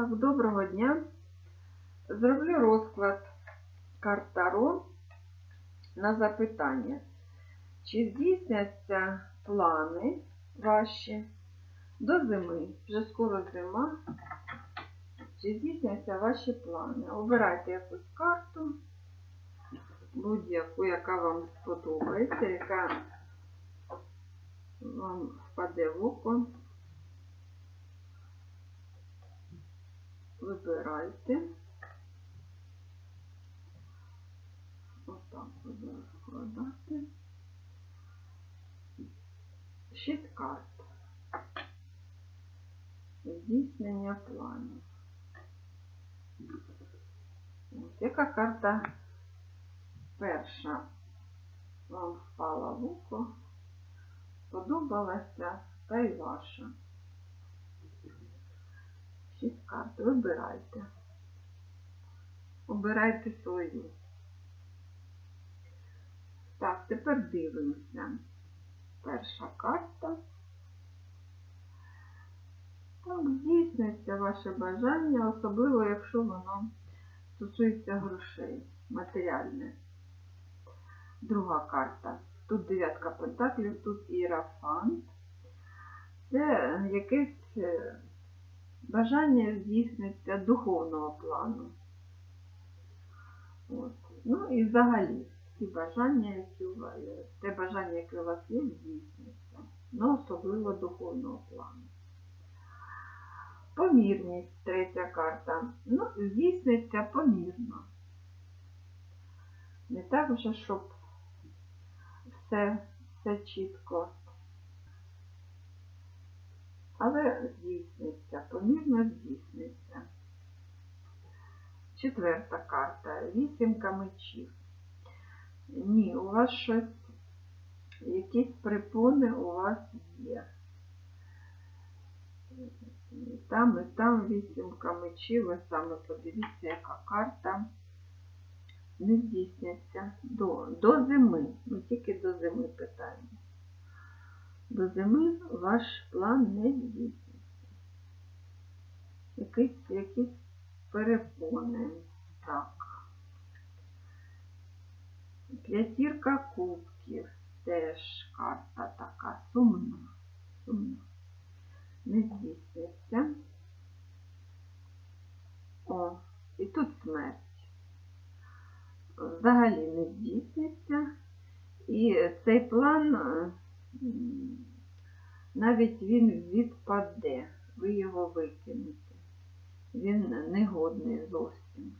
Так, доброго дня. Зроблю розклад карт Таро на запитання. Чи здійсняться плани ваші до зими? Вже скоро зима. Чи здійсняться ваші плани? Обирайте якусь карту, будь-яку, яка вам сподобається, яка вам впаде в око. Вибирайте. Отак буду розкладати. Шість карт. Здійснення планів. Ось, яка карта перша вам впала в око, сподобалася та й ваша. Шість карт. Вибирайте. Обирайте свою. Так, тепер дивимося. Перша карта. Так, здійснюється ваше бажання, особливо, якщо воно стосується грошей, матеріальне. Друга карта. Тут дев'ятка пентаклів, тут іерафант. Це якесь е, бажання здійсниться духовного плану. От. Ну і взагалі, ті бажання, які у вас, те бажання, яке у вас є, здійсниться. Ну, особливо духовного плану. Помірність, третя карта. Ну, здійсниться помірно. Не так вже, щоб все, все чітко. Але здійсниться, помірно здійсниться. Четверта карта. Вісімка мечів. Ні, у вас щось, якісь припони у вас є. І там, і там вісімка мечів, ви саме подивіться, яка карта не здійсняться до, до зими. Ми тільки до зими питаємо. До зими ваш план не здійсниться. Якісь перепони. Так. П'ятірка кубків. Теж карта така сумна. Сумна. Не здійсниться. О, і тут смерть. Взагалі не здійсниться. І цей план навіть він відпаде, ви його викинете. Він негодний зовсім.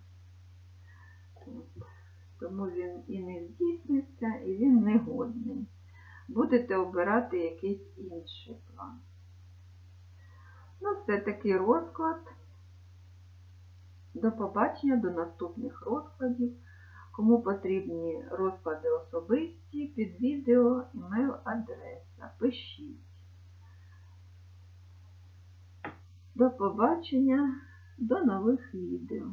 Тому він і не здійсниться, і він негодний. Будете обирати якийсь інший план. Ну, це такий розклад. До побачення, до наступних розкладів. Кому потрібні розклади особисті, під відео, імейл-адреса. Пишіть. До побачення, до нових відео.